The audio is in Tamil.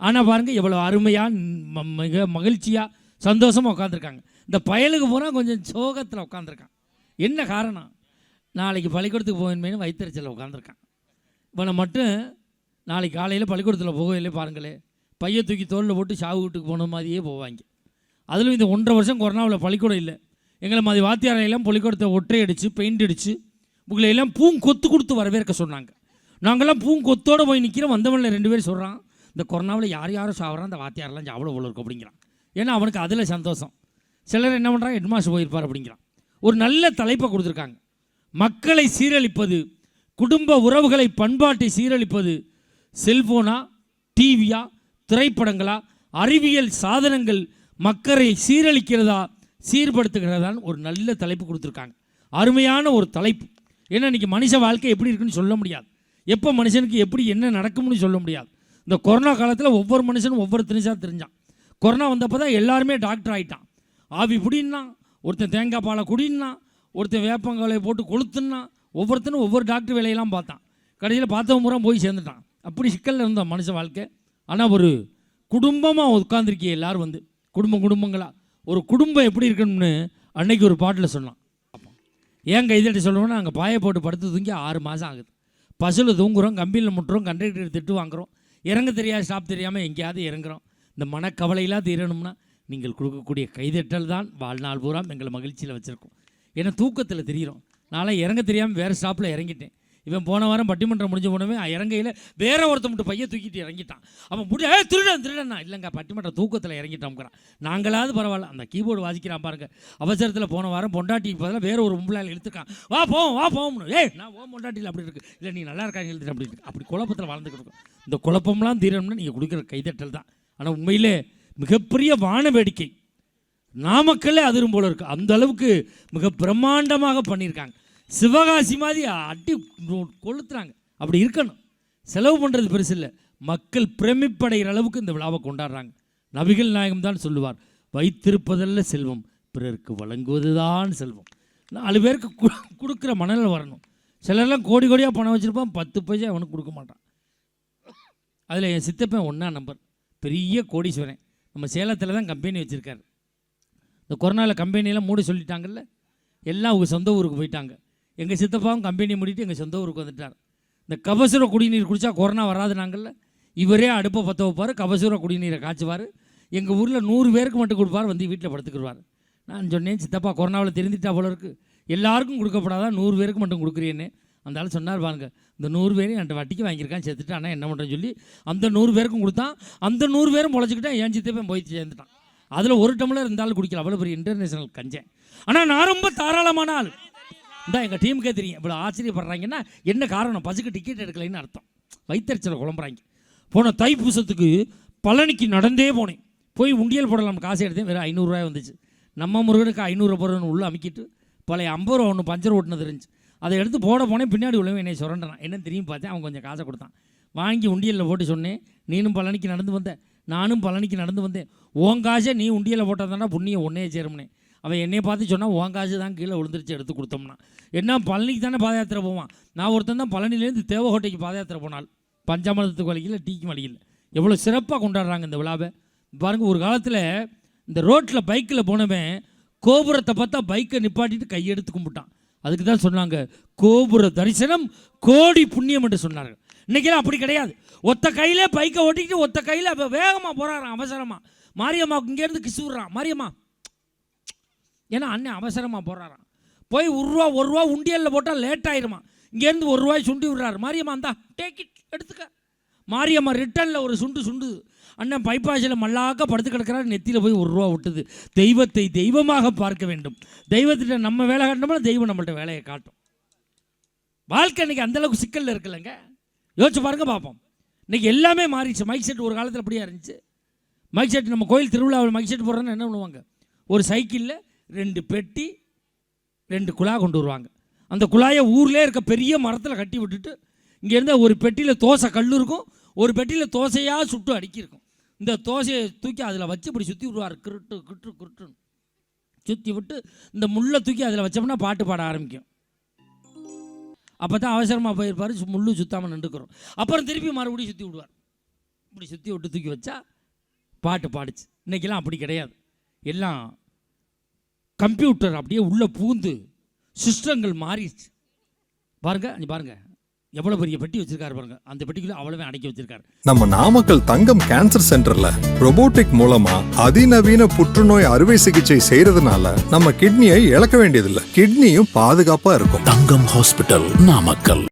ஆனால் பாருங்கள் எவ்வளோ அருமையாக மிக மகிழ்ச்சியாக சந்தோஷமாக உட்காந்துருக்காங்க இந்த பயலுக்கு போனால் கொஞ்சம் சோகத்தில் உட்காந்துருக்கான் என்ன காரணம்? நாளைக்கு பள்ளிக்கூடத்துக்கு போகணுமேனு வைத்தறிச்சலில் உட்காந்துருக்கான் இவனை மட்டும் நாளைக்கு காலையில் பள்ளிக்கூடத்தில் போகவில்லை பாருங்களே பைய தூக்கி தோளில் போட்டு சாவு வீட்டுக்கு போன மாதிரியே போவாங்க. அதிலும் இந்த ஒன்றரை வருஷம் கொரோனாவில் பள்ளிக்கூடம் இல்லை. எங்களை மாதிரி வாத்தியாரையெல்லாம் பள்ளிக்கூடத்தை ஒற்றை அடித்து பெயிண்ட் அடித்து உங்களை எல்லாம் பூங்கொத்து கொடுத்து வரவேற்க சொன்னாங்க. நாங்கள்லாம் பூங்கொத்தோடு போய் நிற்கிறோம் வந்தவனில் ரெண்டு பேர் சொல்கிறான் இந்த கொரோனாவில் யார் யாரும் சாப்பிட்றான் அந்த வாத்தியாரெல்லாம் சாப்பிட போல இருக்கும் அப்படிங்கிறான். ஏன்னா அவனுக்கு அதில் சந்தோஷம். சிலர் என்ன பண்ணுறான் ஹெட்மாஸ்டர் போயிருப்பார் அப்படிங்கிறான். ஒரு நல்ல தலைப்பை கொடுத்துருக்காங்க. மக்களை சீரழிப்பது குடும்ப உறவுகளை பண்பாட்டை சீரழிப்பது செல்ஃபோனா டிவியா திரைப்படங்களா அறிவியல் சாதனங்கள் மக்களை சீரழிக்கிறதா சீர்படுத்துகிறதான்னு ஒரு நல்ல தலைப்பு கொடுத்துருக்காங்க. அருமையான ஒரு தலைப்பு. ஏன்னா இன்றைக்கி மனுஷ வாழ்க்கை எப்படி இருக்குன்னு சொல்ல முடியாது. எப்போ மனுஷனுக்கு எப்படி என்ன நடக்கும்னு சொல்ல முடியாது. இந்த கொரோனா காலத்தில் ஒவ்வொரு மனுஷனும் ஒவ்வொரு திணிசாக தெரிஞ்சான். கொரோனா வந்தப்போ தான் எல்லாருமே டாக்டர் ஆகிட்டான் ஆவி பிடின்னா ஒருத்தன் தேங்காய் பாலை குடின்னா ஒருத்தன் வேப்பங்காலையை போட்டு கொளுத்துன்னா ஒவ்வொருத்தனும் ஒவ்வொரு டாக்டர் வேலையெல்லாம் பார்த்தான். கடைசியில் பார்த்தவன் பூரா போய் சேர்ந்துட்டான். அப்படி சிக்கலில் இருந்தான் மனுஷ வாழ்க்கை. ஆனால் ஒரு குடும்பமாக உட்காந்துருக்கிய எல்லாரும் வந்து குடும்பம் குடும்பங்களாக ஒரு குடும்பம் எப்படி இருக்கணும்னு அன்னைக்கு ஒரு பாட்டில் சொன்னான். ஏன் கைதட்டி சொல்லணும்னா அங்கே பாயை போட்டு படுத்து தூங்கி ஆறு மாதம் ஆகுது. பஸ்ஸில் தூங்குறோம் கம்பியில் முட்டுறோம் கண்டக்டர் திட்டு வாங்குறோம். இறங்க தெரியாது ஸ்டாப் தெரியாமல் எங்கேயாவது இறங்குறோம். இந்த மனக்கவலையெல்லாம் தீரணும்னா நீங்கள் கொடுக்கக்கூடிய கைதட்டல் தான் வாழ்நாள் பூரா எங்களை மகிழ்ச்சியில் வச்சுருக்கோம். ஏன்னா தூக்கத்தில் தெரியிறோம். நான்லாம் இறங்க தெரியாமல் வேறு ஸ்டாப்பில் இறங்கிட்டேன். இவன் போன வாரம் பட்டிமன்றம் முடிஞ்ச உடனே இறங்கையில் வேற ஒருத்த மட்டும் பைய தூக்கிட்டு இறங்கிட்டான். அவன் முடி ஏ திருடன் திருடனா இல்லைங்க பட்டிமன்ற தூக்கத்தில் இறங்கிட்டோம்ங்கிறான் நாங்களாவது பரவாயில்ல. அந்த கீபோர்டு வாசிக்கிறான் பாருங்க. அவசரத்தில் போன வாரம் பொண்டாட்டிக்கு பதிலாக வேற ஒரு உம்பளால் இழுத்துக்கான். வா போவோம் வா போவோம்னு. ஏய் நான் ஓ பொண்டாட்டியில் அப்படி இருக்கு. இல்லை நீ நல்லா இருக்காங்க இழுத்துட்டு அப்படி இருக்கு. அப்படி குழப்பத்தில் வாழ்ந்துக்கிட்டு இருக்கும். இந்த குழப்பம்லாம் தீரணும்னா நீங்கள் கொடுக்குற கைதட்டல் தான். ஆனால் உண்மையிலே மிகப்பெரிய வான வேடிக்கை. நாமக்கல்லே அதிரும் போல இருக்கு. அந்த அளவுக்கு மிக பிரம்மாண்டமாக பண்ணியிருக்காங்க. சிவகாசி மாதிரி அடி கொளுத்துறாங்க. அப்படி இருக்கணும். செலவு பண்ணுறது பெருசு இல்லை. மக்கள் பிரமிப்படைகிற அளவுக்கு இந்த விழாவை கொண்டாடுறாங்க. நபிகள் நாயகம் தான் சொல்லுவார் வைத்திருப்பதல்ல செல்வம் பிறருக்கு வழங்குவதுதான் செல்வம். நாலு பேருக்கு கு- கொடுக்குற மணலில் வரணும். சிலர்லாம் கோடி கோடியாக பணம் வச்சுருப்பான் பத்து பைசா அவனுக்கு கொடுக்க மாட்டான். அதில் என் சித்தப்பன் ஒன்றா நம்பர். பெரிய கோடீஸ்வரன். நம்ம சேலத்தில் தான் கம்பெனி வச்சுருக்காரு. இந்த கொரோனாவில் கம்பெனியெல்லாம் மூடி சொல்லிட்டாங்கல்ல? எல்லாம் அவங்க சொந்த ஊருக்கு போயிட்டாங்க. எங்கள் சித்தப்பாவும் கம்பெனி முடிட்டு எங்கள் சொந்த ஊருக்கு வந்துட்டார். இந்த கபசுர குடிநீர் குடித்தா கொரோனா வராது நாங்கள்ல. இவரே அடுப்பை பற்ற வைப்பார் கபசுர குடிநீரை காய்ச்சுவார். எங்கள் ஊரில் நூறு பேருக்கு மட்டும் கொடுப்பார் வந்து வீட்டில் படுத்துக்கிடுவார் நான் சொன்னேன் சித்தப்பா கொரோனாவில் தெரிஞ்சிட்டா போல இருக்குது எல்லாருக்கும் கொடுக்கப்படாதான் நூறு பேருக்கு மட்டும் கொடுக்குறேன்னு. அந்த ஆள் சொன்னார் பாருங்க இந்த நூறு பேரையும் என்கிட்ட வட்டிக்கு வாங்கியிருக்கான் செத்துட்டு ஆனால் என்ன பண்ணுறேன்னு சொல்லி அந்த நூறு பேருக்கும் கொடுத்தான். அந்த நூறு பேரும் பொழைச்சிக்கிட்டேன் என் சித்தப்பையும் போய் சேர்ந்துட்டான். அதில் ஒரு டம்ளர் இருந்தாலும் குடிக்கல அவ்வளோ பெரிய இன்டர்நேஷனல் கஞ்சேன். ஆனால் நான் ரொம்ப தாராளமான ஆள். இந்த எங்கள் டீமுக்கே தெரியும். இவ்வளோ ஆச்சரியப்படுறாங்கன்னா என்ன காரணம்? பசுக்கு டிக்கெட் எடுக்கலைன்னு அர்த்தம். வைத்தறிச்சலை குழம்புறாங்க. போன தைப்பூசத்துக்கு பழனிக்கு நடந்தே போனேன். போய் உண்டியல் போடலாம். காசு எடுத்தேன். வெறும் ஐநூறுரூவாய் வந்துச்சு. நம்ம முருகனுக்கு ஐநூறு ரூபான்னு உள்ளே அமுக்கிட்டு பழைய ஐம்பது ரூபா ஒன்று பஞ்சர் ஓட்டுனது இருந்துச்சு. அதை எடுத்து போட போனேன். பின்னாடி உள்ளவன் என்னை சுரண்டான் என்னன்னு திரும்பி பார்த்தேன். அவன் கொஞ்சம் காசை கொடுத்தான். வாங்கி உண்டியலில் போட்டு சொன்னேன். நீனும் பழனிக்கு நடந்து வந்தேன் நானும் பழனிக்கு நடந்து வந்தேன். உன் காசை நீ உண்டியலில் போட்டதானா புண்ணியம் ஒன்னே சேரும்னே அவன் என்னையை பார்த்து சொன்னால் உன் காசு தான் கீழே விழுந்துருச்சு எடுத்து கொடுத்தோம்னா. என்ன பழனிக்கு தானே பாத யாத்திரை போவான். நான் ஒருத்தன் தான் பழனிலேருந்து தேவகோட்டைக்கு பாத யாத்திரை போனால் பஞ்சாமிரத்துக்கு வலிக்கல டீக்கு வலிக்கல எவ்வளோ சிறப்பாக கொண்டாடுறாங்க இந்த விழாவை. பாருங்க ஒரு காலத்தில் இந்த ரோட்டில் பைக்கில் போனவன் கோபுரத்தை பார்த்தா பைக்கை நிப்பாட்டிட்டு கையெடுத்து கும்பிட்டான். அதுக்கு தான் சொன்னாங்க கோபுர தரிசனம் கோடி புண்ணியம் என்று சொன்னார்கள். இன்னைக்கெல்லாம் அப்படி கிடையாது. ஒத்த கையிலே பைக்கை ஓட்டிக்கிட்டு ஒத்த கையில் அப்போ வேகமாக போகிறாரான் அவசரமாக மாரியம்மாவுக்கு இங்கேருந்து கிசு விட்றான். மாரியம்மா ஏன்னா அண்ணன் அவசரமாக போகிறாராம் போய் ஒரு ரூபா ஒரு ரூபா உண்டியலில் போட்டால் லேட் ஆயிருமா? இங்கேருந்து ஒரு ரூபாய் சுண்டி விடுறாரு. மாரியம்மா இந்தா டேக் இட் எடுத்துக்க. மாரியம்மா ரிட்டனில் ஒரு சுண்டு சுண்டுது அண்ணன் பைப்பாசியில் மல்லாக்க படுத்து கிடக்கிறாரு. நெத்தியில் போய் ஒரு ரூபா விட்டுது தெய்வத்தை தெய்வமாக பார்க்க வேண்டும். தெய்வத்திட்ட நம்ம வேலை காட்டினோம்னா தெய்வம் நம்மள்ட்ட வேலையை காட்டும். வாழ்க்கை இன்னைக்கு அந்தளவுக்கு சிக்கலில் இருக்குல்லங்க. யோசிச்சு பாருங்க பார்ப்போம். இன்னைக்கு எல்லாமே மாறிடுச்சு. மைக் செட் ஒரு காலத்தில் அப்படியே இருந்துச்சு. மைக் செட் நம்ம கோயில் திருவிழாவில் மைக் செட் போடுறோன்னு என்ன பண்ணுவாங்க? ஒரு சைக்கிளில் ரெண்டு பெட்டி ரெண்டு குழா கொண்டு வருவாங்க. அந்த குழாயை ஊர்லேயே இருக்க பெரிய மரத்தில் கட்டி விட்டுட்டு இங்கேருந்து ஒரு பெட்டியில் தோசை கல் இருக்கும் ஒரு பெட்டியில் தோசையாக சுட்டு அடுக்கியிருக்கும். இந்த தோசையை தூக்கி அதில் வச்சு இப்படி சுற்றி விடுவார். கிருட்டு கிருட்டு கிருட்டுன்னு. சுற்றி விட்டு இந்த முள்ளை தூக்கி அதில் வச்சோம்னா பாட்டு பாட ஆரம்பிக்கும். அப்போ தான் அவசரமாக போயிருப்பார் சு- முள்ளு சுத்தாமல் நின்றுக்கிறோம். அப்புறம் திருப்பி மறுபடியும் சுற்றி விடுவார். இப்படி சுற்றி விட்டு தூக்கி வச்சா பாட்டு பாடுச்சு. இன்றைக்கெல்லாம் அப்படி கிடையாது. எல்லாம் கம்ப்யூட்டர் அப்படியே உள்ளே பூந்து சிஸ்டங்கள் மாறிடுச்சு. பாருங்க நீ பாருங்க. எவ்வளோ பெரிய பெட்டி வச்சிருக்காரு பாருங்க. அந்த பெட்டிக்குள்ள அவ்வளவே அடக்கி வச்சிருக்காரு. நம்ம நாமக்கல் தங்கம் கேன்சர் சென்டர்ல robotic மூலமா அதிநவீன புற்றுநோய் அறுவை சிகிச்சை செய்யறதுனால நம்ம கிட்னியை இழக்க வேண்டியதில்லை. கிட்னியும் பாதுகாப்பா இருக்கும். தங்கம் ஹாஸ்பிட்டல் நாமக்கல்.